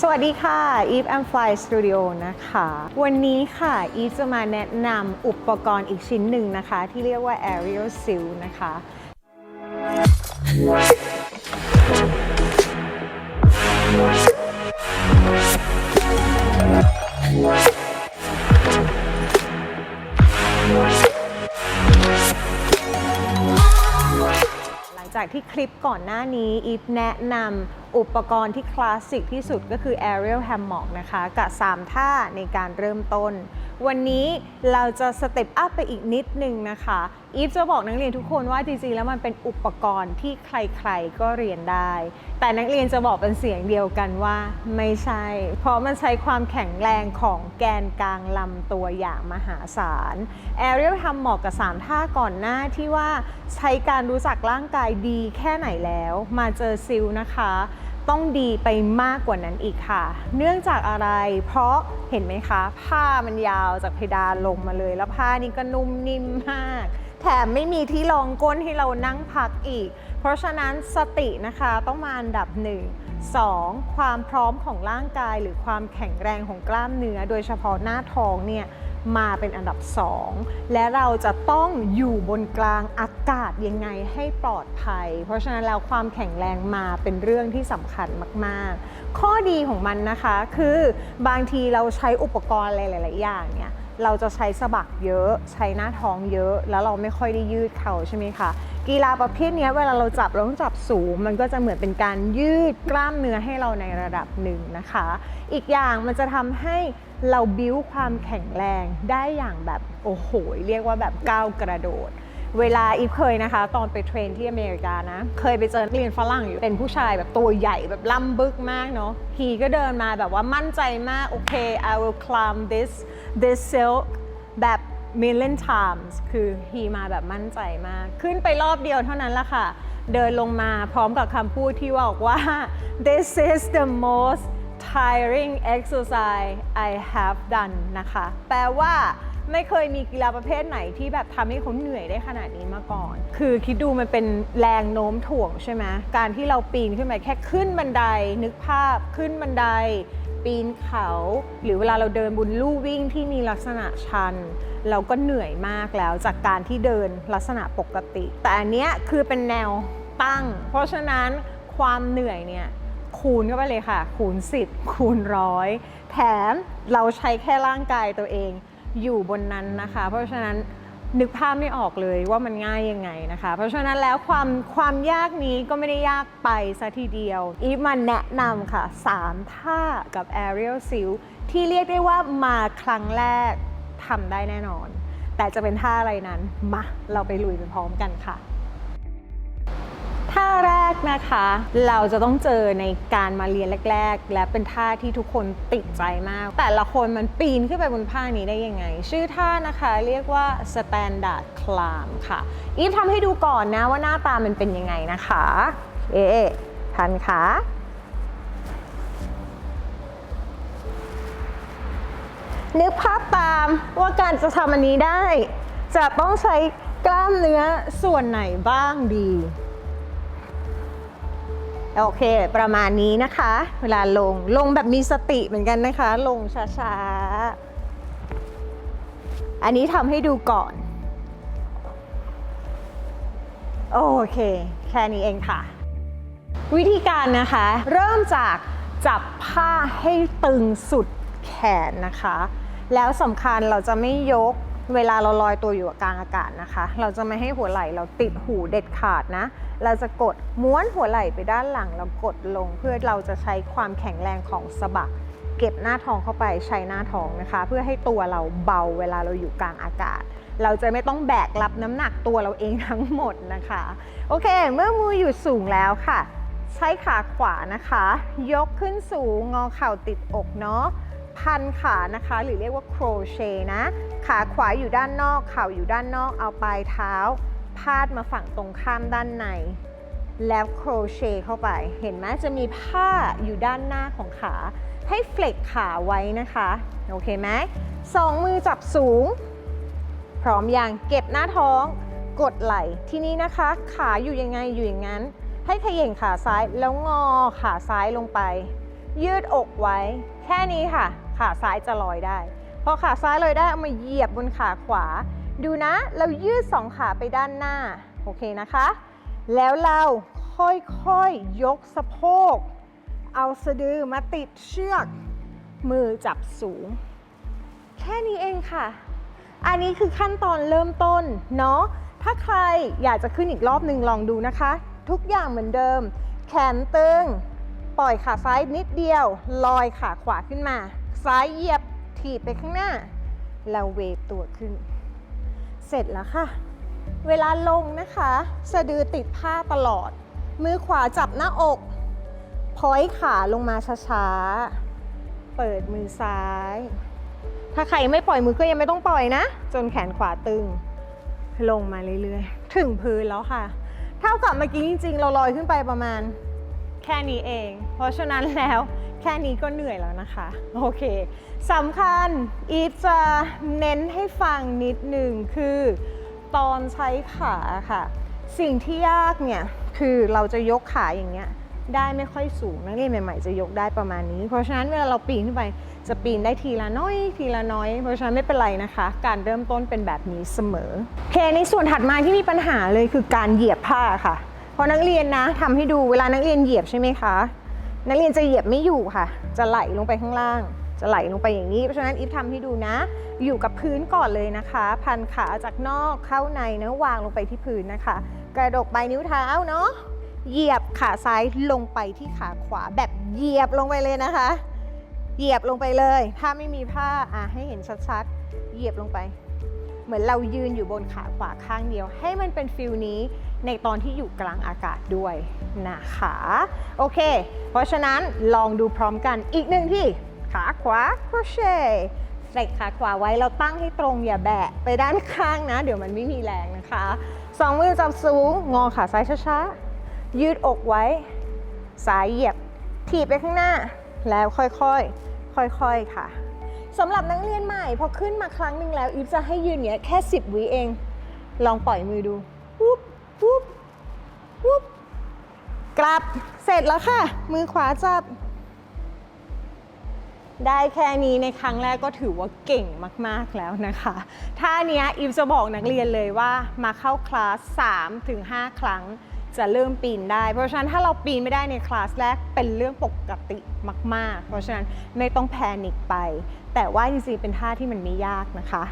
สวัสดีค่ะ Eve and Fly Studio นะคะ วันนี้ค่ะ Eve จะมาแนะนำอุปกรณ์อีกชิ้นหนึ่งนะคะ ที่เรียกว่า Aerial Seal นะคะ หลังจากที่คลิปก่อนหน้านี้ อีฟแนะนำ อุปกรณ์ที่คลาสสิกที่สุดก็คือ Aerial Hammock นะคะกับ 3 ท่าในการเริ่มต้น วันนี้เราจะสเต็ปอัพไปอีกนิดนึงนะคะ อีฟจะบอกนักเรียนทุกคนว่าจริงๆ แล้วมันเป็นอุปกรณ์ที่ใครๆ ก็เรียนได้ แต่นักเรียนจะบอกเป็นเสียงเดียวกันว่าไม่ใช่ เพราะมันใช้ความแข็งแรงของแกนกลางลำตัวอย่างมหาศาล Aerial ทำเหมาะกับ 3 ท่าก่อนหน้าที่ว่าใช้การรู้จักร่างกายดีแค่ไหนแล้ว มาเจอซิลนะคะ ต้องดีไปมากกว่านั้นอีกค่ะ เนื่องจากอะไร เพราะเห็นไหมคะ ผ้ามันยาวจากเพดานลงมาเลย แล้วผ้านี่ก็นุ่มนิ่มมาก แถมไม่มีที่รองก้นให้เรานั่งพักอีก เพราะฉะนั้นสตินะคะต้องมาอันดับหนึ่ง 2. ความพร้อมของร่างกายหรือความแข็งแรงของกล้ามเนื้อ โดยเฉพาะหน้าท้องเนี่ย มาเป็นอันดับ 2 และเราจะต้องอยู่บนกลางอากาศยังไงให้ปลอดภัย เพราะฉะนั้นแล้วความแข็งแรงมาเป็นเรื่องที่สำคัญมาก ๆ ข้อดีของมันนะคะคือบางทีเราใช้อุปกรณ์อะไรหลาย ๆ อย่างเนี่ยเราจะใช้สะบักเยอะ ใช้หน้าท้องเยอะ แล้วเราไม่ค่อยได้ยืดเข่าใช่ไหมคะ กีฬาประเภทนี้เวลาเราจับเราต้องจับสูง มันก็จะเหมือนเป็นการยืดกล้ามเนื้อให้เราในระดับหนึ่งนะคะ อีกอย่างมันจะทำให้เราบิ้วความแข็งแรงได้อย่างแบบโอ้โห เรียกว่าแบบก้าวกระโดด เวลาอีฟเคยนะคะ ตอนไปเทรนที่อเมริกานะ เคยไปเจอนักเรียนฝรั่งอยู่ เป็นผู้ชายแบบตัวใหญ่แบบล่ำบึกมากเนาะฮีก็เดินมาแบบว่ามั่นใจมาก โอเค I will climb this this silk แบบ million times คือฮีมาแบบมั่นใจมาก ขึ้นไปรอบเดียวเท่านั้นละค่ะ เดินลงมาพร้อมกับคำพูดที่บอกว่า this is the most tiring exercise I have done นะคะ แปลว่าไม่เคยมีกีฬาประเภทไหนที่แบบทำให้เขาเหนื่อยได้ขนาดนี้มาก่อน คือคิดดูมันเป็นแรงโน้มถ่วงใช่ไหมการที่เราปีนขึ้นไปแค่ขึ้นบันไดนึกภาพขึ้นบันได ปีนเขา หรือเวลาเราเดินบนลู่วิ่งที่มีลักษณะชัน เราก็เหนื่อยมากแล้วจากการที่เดินลักษณะปกติ แต่อันเนี้ยคือเป็นแนวตั้ง เพราะฉะนั้นความเหนื่อยเนี่ยคูณเข้าไปเลยค่ะ คูณ 10 คูณร้อยแถมเราใช้แค่ร่างกายตัวเองอยู่บนนั้นนะคะ เพราะฉะนั้น นึกภาพไม่ออกเลยว่ามันง่ายยังไงนะคะ เพราะฉะนั้นแล้วความความยากนี้ก็ไม่ได้ยากไปซะทีเดียว อีฟมาแนะนำค่ะ 3 ท่ากับ Aerial s i l ที่เรียกได้ว่ามาครั้งแรกทำได้แน่นอน แต่จะเป็นท่าอะไรนั้น มา เราไปลุยไปพร้อมกันค่ะ ท่าแร กนะคะ เราจะต้องเจอในการมาเรียนแรก ๆ และเป็นท่าที่ทุกคนติดใจมาก แต่ละคนมันปีนขึ้นไปบนผ้านี้ได้ยังไง ชื่อท่านะคะเรียกว่า standard climb ค่ะ อีฟทำให้ดูก่อนนะว่าหน้าตามันเป็นยังไงนะคะ เอ๊ทันคะนึกภาพตามว่าการจะทำอันนี้ได้ จะต้องใช้กล้ามเนื้อส่วนไหนบ้างดี โอเค ประมาณนี้นะคะ เวลาลงลงแบบมีสติเหมือนกันนะคะ ลงช้าๆ อันนี้ทำให้ดูก่อน โอเค แค่นี้เองค่ะ วิธีการนะคะ เริ่มจากจับผ้าให้ตึงสุดแขนนะคะ แล้วสำคัญเราจะไม่ยกเวลาเราลอยตัวอยู่กลางอากาศนะคะ เราจะไม่ให้หัวไหล่เราติดหูเด็ดขาดนะ เราจะกดม้วนหัวไหล่ไปด้านหลังแล้วกดลง เพื่อเราจะใช้ความแข็งแรงของสะบักเก็บหน้าท้องเข้าไปใช้หน้าท้องนะคะ เพื่อให้ตัวเราเบาเวลาเราอยู่กลางอากาศ เราจะไม่ต้องแบกรับน้ำหนักตัวเราเองทั้งหมดนะคะ โอเค เมื่อมืออยู่สูงแล้วค่ะ ใช้ขาขวานะคะ ยกขึ้นสูงงอเข่าติดอกเนาะพันขานะคะ หรือเรียกว่าโครเชต์นะ ขาขวาอยู่ด้านนอก เข่าอยู่ด้านนอกเอาปลายเท้า พาดมาฝั่งตรงข้ามด้านใน แล้วโครเชต์เข้าไป เห็นไหมจะมีผ้าอยู่ด้านหน้าของขา ให้เฟล็กขาไว้นะคะ โอเคไหมสองมือจับสูง พร้อมยังเก็บหน้าท้อง กดไหล่ที่นี้นะคะ ขาอยู่ยังไงอยู่อย่างนั้น ให้เขย่งขาซ้ายแล้วงอขาซ้ายลงไป ยืดอกไว้ แค่นี้ค่ะ ขาซ้ายจะลอยได้ พอขาซ้ายลอยได้เอามาเหยียบบนขาขวา ดูนะ เรายืดสองขาไปด้านหน้า โอเคนะคะ แล้วเราค่อยๆยกสะโพก เอาสะดือมาติดเชือก มือจับสูง แค่นี้เองค่ะ อันนี้คือขั้นตอนเริ่มต้นเนาะ ถ้าใครอยากจะขึ้นอีกรอบหนึ่งลองดูนะคะ ทุกอย่างเหมือนเดิม แขนตึง ปล่อยขาซ้ายนิดเดียว ลอยขาขวาขึ้นมา ซ้ายเหยียบถีบไปข้างหน้า แล้วเวฟตัวขึ้น เสร็จแล้วค่ะ เวลาลงนะคะ สะดือติดผ้าตลอด มือขวาจับหน้าอกพอยขาลงมาช้าๆ เปิดมือซ้าย ถ้าใครไม่ปล่อยมือก็ยังไม่ต้องปล่อยนะ จนแขนขวาตึง ลงมาเรื่อยๆ ถึงพื้นแล้วค่ะ เท่ากับเมื่อกี้จริงๆ เราลอยขึ้นไปประมาณแค่นี้เอง เพราะฉะนั้นแล้ว แค่นี้ก็เหนื่อยแล้วนะคะ โอเคสำคัญอีฟจะเน้นให้ฟังนิดหนึ่งคือ ตอนใช้ขาค่ะ สิ่งที่ยากเนี่ย คือเราจะยกขาอย่างเงี้ยได้ไม่ค่อยสูงนักเรียนใหม่ๆจะยกได้ประมาณนี้ เพราะฉะนั้นเวลาเราปีนขึ้นไปจะปีนได้ทีละน้อย ทีละน้อย เพราะฉะนั้นไม่เป็นไรนะคะ การเริ่มต้นเป็นแบบนี้เสมอโอเคในส่วนถัดมาที่มีปัญหาเลยคือการเหยียบผ้าค่ะเพราะนักเรียนนะทำให้ดูเวลานักเรียนเหยียบใช่ไหมคะ นักเรียนจะเหยียบไม่อยู่ค่ะ จะไหลลงไปข้างล่าง จะไหลลงไปอย่างนี้ เพราะฉะนั้นอีฟทำให้ดูนะ อยู่กับพื้นก่อนเลยนะคะ พันขาจากนอกเข้าในเนะวางลงไปที่พื้นนะคะ กระดกปลายนิ้วเท้าเนาะ เหยียบขาซ้ายลงไปที่ขาขวาแบบเหยียบลงไปเลยนะคะ เหยียบลงไปเลย ถ้าไม่มีผ้าอะให้เห็นชัดๆ เหยียบลงไป เหมือนเรายืนอยู่บนขาขวาข้างเดียว ให้มันเป็นฟิลนี้ในตอนที่อยู่กลางอากาศด้วยนะคะโอเค เพราะฉะนั้นลองดูพร้อมกันอีกหนึ่งที่ขาขวาโครเชต์ใส่ขาขวาไว้เราตั้งให้ตรงอย่าแบะไปด้านข้างนะ เดี๋ยวมันไม่มีแรงนะคะสองมือจับสูงงอขาซ้ายช้าๆ ยืดอกไว้ สายเหยียบถีบไปข้างหน้า แล้วค่อยๆ ค่อยๆค่ะ สำหรับนักเรียนใหม่พอขึ้นมาครั้งหนึ่งแล้วอีฟจะให้ยืนเนี้ยแค่ 10วิเอง ลองปล่อยมือดูปุ๊บปุ๊บปุ๊บกลับเสร็จแล้วค่ะ มือขวาจับ ได้แค่นี้ในครั้งแรกก็ถือว่าเก่งมากๆแล้วนะคะท่าเนี้ยอีฟจะบอกนักเรียนเลยว่ามาเข้าคลาส3ถึง5ครั้ง จะเริ่มปีนได้ เพราะฉะนั้นถ้าเราปีนไม่ได้ในคลาสแรกเป็นเรื่องปกติมาก ๆ เพราะฉะนั้นไม่ต้องแพนิคไป แต่ว่าจริงๆเป็นท่าที่มันไม่ยากนะคะ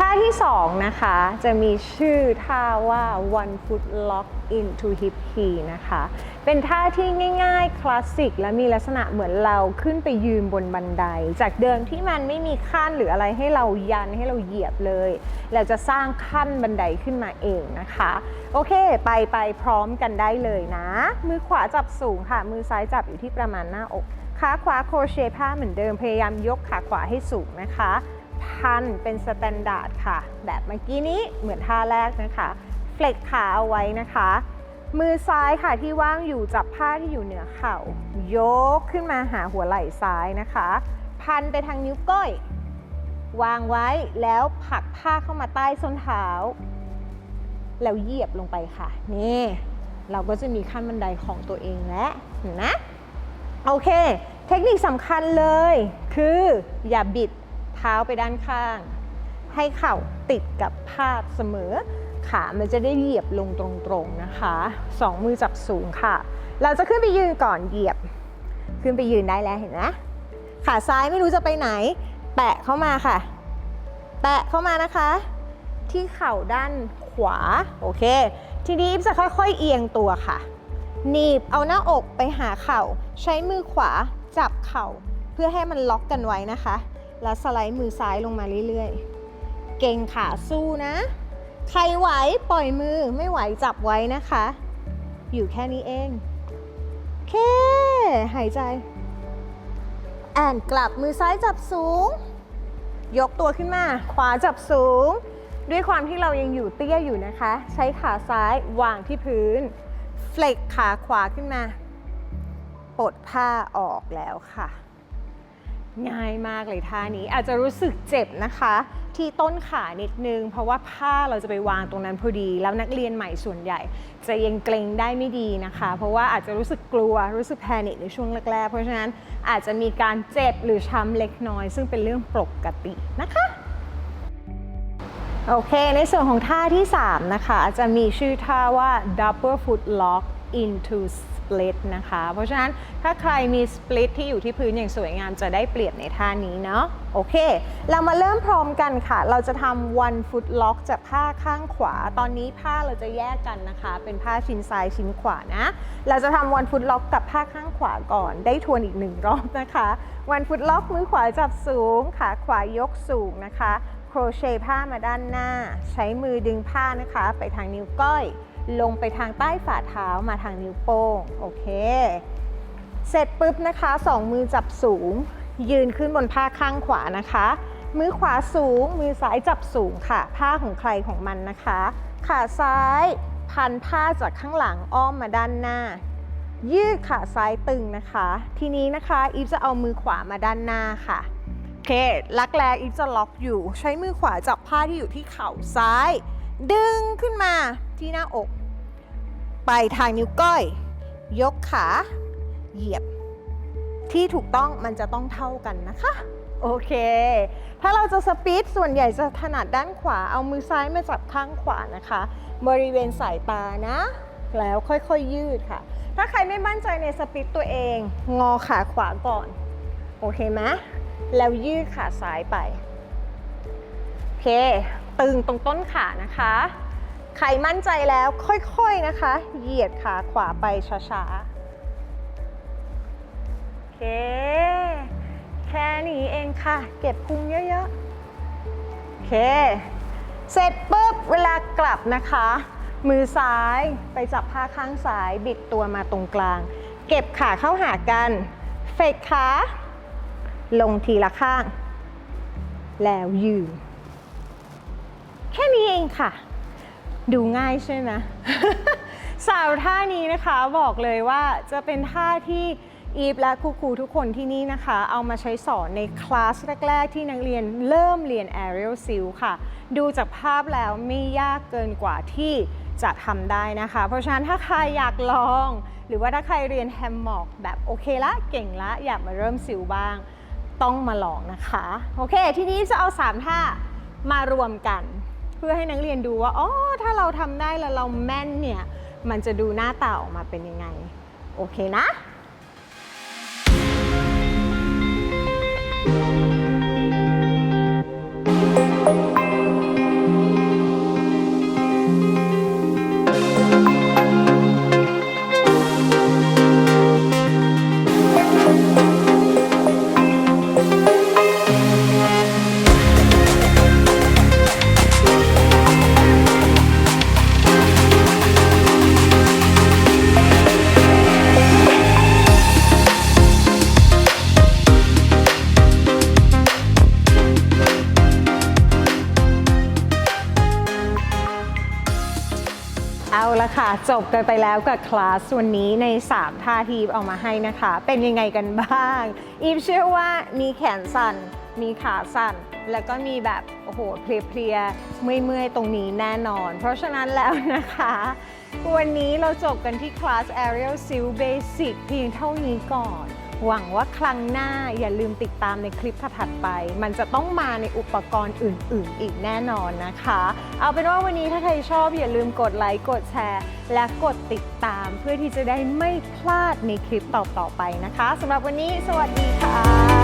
ท่าที่ 2 นะคะ จะมีชื่อท่าว่า one foot lock into hip key นะคะ เป็นท่าที่ง่ายๆ คลาสสิก และมีลักษณะเหมือนเราขึ้นไปยืนบนบันได จากเดิมที่มันไม่มีขั้นหรืออะไรให้เรายันให้เราเหยียบเลย เราจะสร้างขั้นบันไดขึ้นมาเองนะคะ โอเค ไปไปพร้อมกันได้เลยนะ มือขวาจับสูงค่ะ มือซ้ายจับอยู่ที่ประมาณหน้าอก ขาขวาโครเชต์ผ้าเหมือนเดิม พยายามยกขาขวาให้สูงนะคะ พันเป็นสแตนดาร์ดค่ะ แบบเมื่อกี้นี้เหมือนท่าแรกนะคะเฟล็กขาเอาไว้นะคะ มือซ้ายค่ะที่ว่างอยู่จับผ้าที่อยู่เหนือเข่า ยกขึ้นมาหาหัวไหล่ซ้ายนะคะ พันไปทางนิ้วก้อย วางไว้แล้วผลักผ้าเข้ามาใต้ส้นเท้า แล้วเหยียบลงไปค่ะ นี่ เราก็จะมีขั้นบันไดของตัวเองแล้วนะ โอเค เทคนิคสำคัญเลย คืออย่าบิด เท้าไปด้านข้าง ให้เข่าติดกับผ้าเสมอ ขามันจะได้เหยียบลงตรงๆนะคะสองมือจับสูงค่ะ เราจะขึ้นไปยืนก่อนเหยียบ ขึ้นไปยืนได้แล้วเห็นไหมขาซ้ายไม่รู้จะไปไหน แตะเข้ามาค่ะ แตะเข้ามานะคะ ที่เข่าด้านขวา โอเค ทีนี้อิฟจะค่อยๆเอียงตัวค่ะหนีบเอาหน้าอกไปหาเข่า ใช้มือขวาจับเข่า เพื่อให้มันล็อกกันไว้นะคะ แล้วสไลด์มือซ้ายลงมาเรื่อยๆ เก่งขาสู้นะ ใครไหวปล่อยมือไม่ไหวจับไว้นะคะ อยู่แค่นี้เองเค หายใจ แอนกลับมือซ้ายจับสูง ยกตัวขึ้นมา ขวาจับสูง ด้วยความที่เรายังอยู่เตี้ยอยู่นะคะ ใช้ขาซ้ายวางที่พื้น เฟล็กขาขวาขึ้นมาปลดผ้าออกแล้วค่ะ ง่ายมากเลยท่านี้อาจจะรู้สึกเจ็บนะคะ ที่ต้นขานิดนึง เพราะว่าผ้าเราจะไปวางตรงนั้นพอดี แล้วนักเรียนใหม่ส่วนใหญ่ จะยังเกรงได้ไม่ดีนะคะ เพราะว่าอาจจะรู้สึกกลัวรู้สึกแพนิคในช่วงแรกๆ เพราะฉะนั้นอาจจะมีการเจ็บหรือช้ำเล็กน้อย ซึ่งเป็นเรื่องปกตินะคะโอเค ในส่วนของท่าที่ 3 นะคะ จะมีชื่อท่าว่า double foot lock into split นะคะ เพราะฉะนั้นถ้าใครมี split ที่อยู่ที่พื้นอย่างสวยงามจะได้เปรียบในท่านี้เนาะโอเค เรามาเริ่มพร้อมกันค่ะ เราจะทำ one foot lock จากผ้าข้างขวา ตอนนี้ผ้าเราจะแยกกันนะคะ เป็นผ้าชิ้นซ้ายชิ้นขวานะ เราจะทำ one foot lock กับผ้าข้างขวาก่อน ได้ทวนอีกหนึ่งรอบนะคะ one foot lock มือขวาจับสูง ขาขวายกสูงนะคะ โครเชต์ผ้ามาด้านหน้า ใช้มือดึงผ้านะคะ ไปทางนิ้วก้อย ลงไปทางใต้ฝ่าเท้ามาทางนิ้วโป้ง โอเค เสร็จปุ๊บนะคะสองมือจับสูง ยืนขึ้นบนผ้าข้างขวานะคะ มือขวาสูง มือซ้ายจับสูงค่ะ ผ้าของใครของมันนะคะ ขาซ้ายพันผ้าจากข้างหลังอ้อมมาด้านหน้า ยืดขาซ้ายตึงนะคะ ทีนี้นะคะอีฟจะเอามือขวามาด้านหน้าค่ะโอเคลักแรกอีฟจะล็อกอยู่ ใช้มือขวาจับผ้าที่อยู่ที่เข่าซ้าย ดึงขึ้นมาที่หน้าอก ไปทางนิ้วก้อย ยกขา เหยียบ ที่ถูกต้องมันจะต้องเท่ากันนะคะ โอเค ถ้าเราจะสปีดส่วนใหญ่จะถนัดด้านขวา เอามือซ้ายมาจับข้างขวานะคะ บริเวณสายตานะ แล้วค่อยๆยืดค่ะ ถ้าใครไม่มั่นใจในสปีดตัวเอง งอขาขวาก่อน โอเคไหมแล้วยืดขาซ้ายไป โอเค ตึงตรงต้นขานะคะ ใครมั่นใจแล้วค่อยๆนะคะ เหยียดขาขวาไปช้าๆ โอเค แค่นี้เองค่ะ เก็บพุงเยอะๆ โอเค เสร็จปุ๊บเวลากลับนะคะ มือซ้ายไปจับผ้าข้างซ้ายบิดตัวมาตรงกลาง เก็บขาเข้าหากันเฟกขา ลงทีละข้าง แล้วยืน แค่นี้เองค่ะ ดูง่ายใช่ไหม สาวท่านี้นะคะบอกเลยว่าจะเป็นท่าที่อีฟและครูครูทุกคนที่นี่นะคะ เอามาใช้สอนในคลาสแรก ๆ ที่นักเรียนเริ่มเรียน Aerial s i l ค่ะ ดูจากภาพแล้วไม่ยากเกินกว่าที่จะทำได้นะคะ เพราะฉะนั้นถ้าใครอยากลอง หรือว่าถ้าใครเรียนแฮมมอกแบบโอเคละเก่งละอยากมาเริ่มซิลบ้าง ต้องมาลองนะคะ โอเค ทีนี้จะเอา 3 ท่ามารวมกัน เพื่อให้นักเรียนดูว่าอ๋อถ้าเราทำได้แล้วเราแม่นเนี่ย มันจะดูหน้าตาออกมาเป็นยังไง โอเคนะ ละค่ะ จบกันไปแล้วกับคลาสวันนี้ใน 3 ท่าที่อีฟเอามาให้นะคะ เป็นยังไงกันบ้าง อีฟเชื่อว่ามีแขนสั่น มีขาสั่น แล้วก็มีแบบ โอ้โห เพลียๆ เมื่อยๆ ตรงนี้แน่นอน เพราะฉะนั้นแล้วนะคะ วันนี้เราจบกันที่คลาส Aerial Seal Basic เพียงเท่านี้ก่อน หวังว่าครั้งหน้าอย่าลืมติดตามในคลิปถัดไป มันจะต้องมาในอุปกรณ์อื่น ๆ อีกแน่นอนนะคะ เอาเป็นว่าวันนี้ถ้าใครชอบอย่าลืมกดไลค์กดแชร์ และกดติดตามเพื่อที่จะได้ไม่พลาดในคลิปต่อ ๆ ไปนะคะสำหรับวันนี้สวัสดีค่ะ